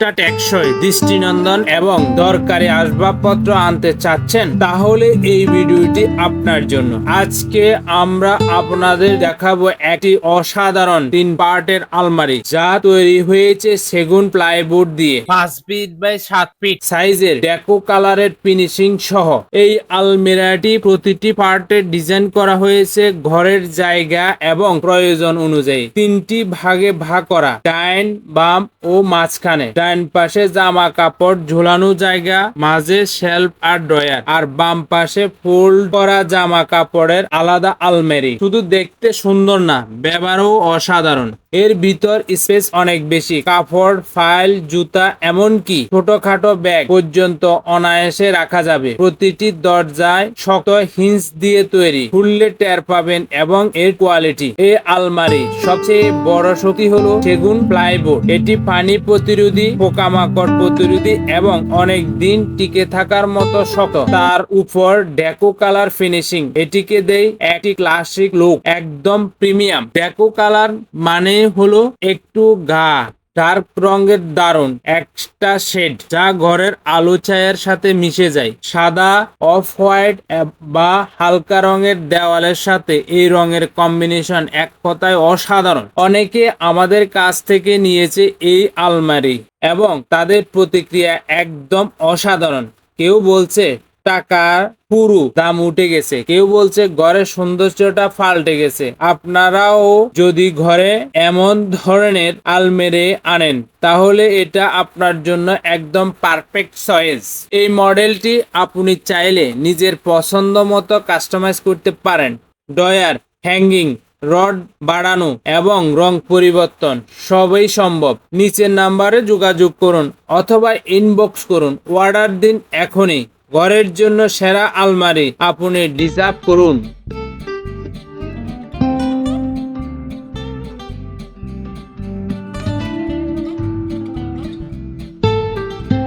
একটা টেকসই দৃষ্টিনন্দন এবং দরকারি আসবাবপত্র আনতে চাচ্ছেন, তাহলে এই ভিডিওটি আপনার জন্য। আজকে আমরা আপনাদের দেখাবো একটি অসাধারণ তিন পার্টের আলমারি, যা তৈরি হয়েছে সেগুন প্লাইবোর্ড দিয়ে। পাঁচ ফিট বাই সাত ফিট সাইজের ডেকো কালারের ফিনিশিং সহ। এই আলমিরাটি প্রতিটি পার্টের ডিজাইন করা হয়েছে ঘরের জায়গা এবং প্রয়োজন অনুযায়ী। তিনটি ভাগে ভাগ করা, ডাইন, বাম ও মাঝখানে। ডাইন পাশে জামা কাপড়, ঝোলানো জায়গা, মাঝে শেলফ আর ড্রয়ার। আর বাম পাশে ফোল্ড করা জামা কাপড়ের আলাদা আলমারি। শুধু দেখতে সুন্দর না, ব্যবহারও অসাধারণ। এর ভিতর স্পেস অনেক বেশি। কাপড়, ফাইল, জুতা, এমনকি ছোটখাটো ব্যাগ পর্যন্ত অনায়াসে রাখা যাবে। প্রতিটি দরজায় শক্ত হিঞ্জ দিয়ে তৈরি। খুললে টের পাবেন এবং এর কোয়ালিটি এই আলমারি সবচেয়ে বড় শক্তি হলো সেগুন প্লাইবোর্ড। এটি পানি প্রতিরোধী পোকামাকড় প্রতিরোধী এবং অনেক দিন টিকে থাকার মতো শক্ত। তার উপর ডেকো কালার ফিনিশিং। এটিকে দেয় একটি ক্লাসিক লুক, একদম প্রিমিয়াম। ডেকো কালার মানে হলো একটু গা। ডার্ক রঙের দারুণ একটা শেড যা ঘরের আলো ছায়ার সাথে মিশে যায়। সাদা, অফ হোয়াইট বা হালকা রঙের দেওয়ালের সাথে এই রঙের কম্বিনেশন এক কথায় অসাধারণ। অনেকে আমাদের কাছ থেকে নিয়েছে এই আলমারি এবং তাদের প্রতিক্রিয়া একদম অসাধারণ। কেউ বলছে টাকার পুরো। দাম উঠে গেছে। কেউ বলছে, ঘরের সৌন্দর্যটা পাল্টে গেছে। আপনারাও যদি ঘরে এমন ধরনের আলমেরে আনেন, তাহলে এটা আপনার জন্য একদম পারফেক্ট চয়েস এই মডেলটি আপনি চাইলে নিজের পছন্দ মতো কাস্টমাইজ করতে পারেন। ডয়ার হ্যাঙ্গিং, রড বাড়ানো এবং রং পরিবর্তন সবই সম্ভব। নিচের নাম্বারে যোগাযোগ করুন অথবা ইনবক্স করুন। অর্ডার দিন এখনই। ঘরের জন্য সেরা আলমারি। আপনি ডিজার্ভ করুন।